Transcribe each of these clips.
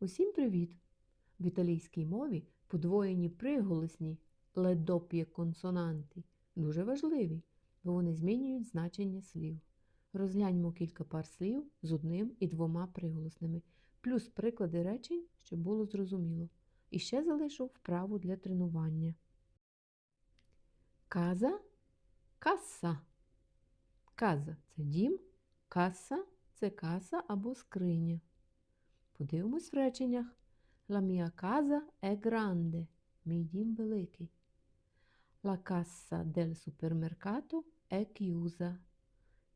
Усім привіт! В італійській мові подвоєні приголосні ледоп'є консонанти дуже важливі, бо вони змінюють значення слів. Розгляньмо кілька пар слів з одним і двома приголосними, плюс приклади речень, щоб було зрозуміло. І ще залишу вправу для тренування. Каза каса. Каза це дім, каса це каса або скриня. Подивимось в реченнях. La mia casa è grande. Мій дім великий. La cassa del supermercato è chiusa.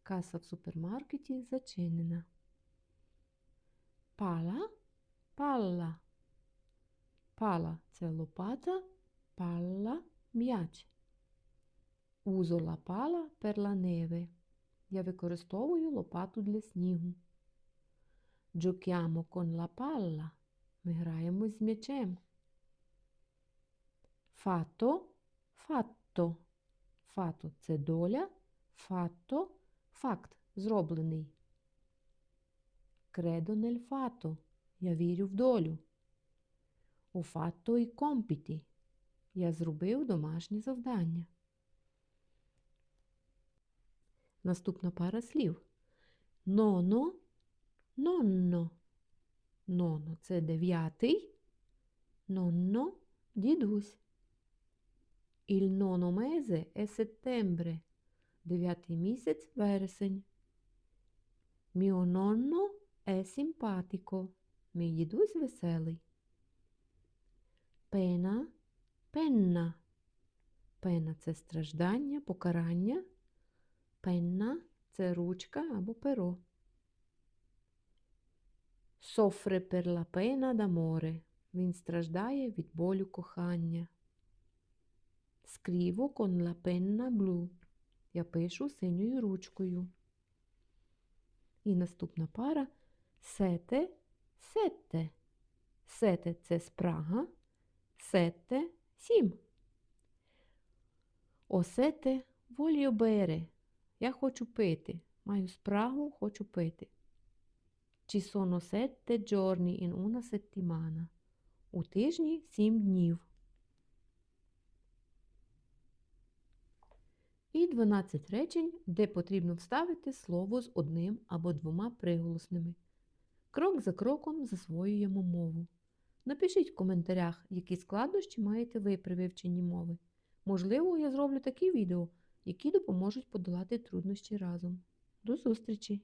Каса в супермаркеті зачинена. Пала палла. Пала це лопата, палла м'яч. La pala per la neve. Я використовую лопату для снігу. Giochiamo con la palla. Ми граємо з м'ячем. Фато, фатто. Фато це доля, фатто факт зроблений. Кредо нель фато. Я вірю в долю. У фатто і компіті. Я зробив домашнє завдання. Наступна пара слів. Ноно, нонно. Ноно це дев'ятий. Нонно дідусь. Il nono mese è settembre. Дев'ятий місяць вересень. Mio nonno è simpatico. Мій дідусь веселий. Пена, пенна. Пена це страждання, покарання. Пенна це ручка або перо. Софре per la pena d'amore. Він страждає від болю кохання. Scrivo con la penna blu. Я пишу синьою ручкою. І наступна пара сете, сетте. Сете це спрага, сетте сім. Осете bere. Я хочу пити. Маю спрагу, хочу пити. Ci sono sette giorni in una settimana. У тижні сім днів. І 12 речень, де потрібно вставити слово з одним або двома приголосними. Крок за кроком засвоюємо мову. Напишіть в коментарях, які складнощі маєте ви при вивченні мови. Можливо, я зроблю такі відео, які допоможуть подолати труднощі разом. До зустрічі!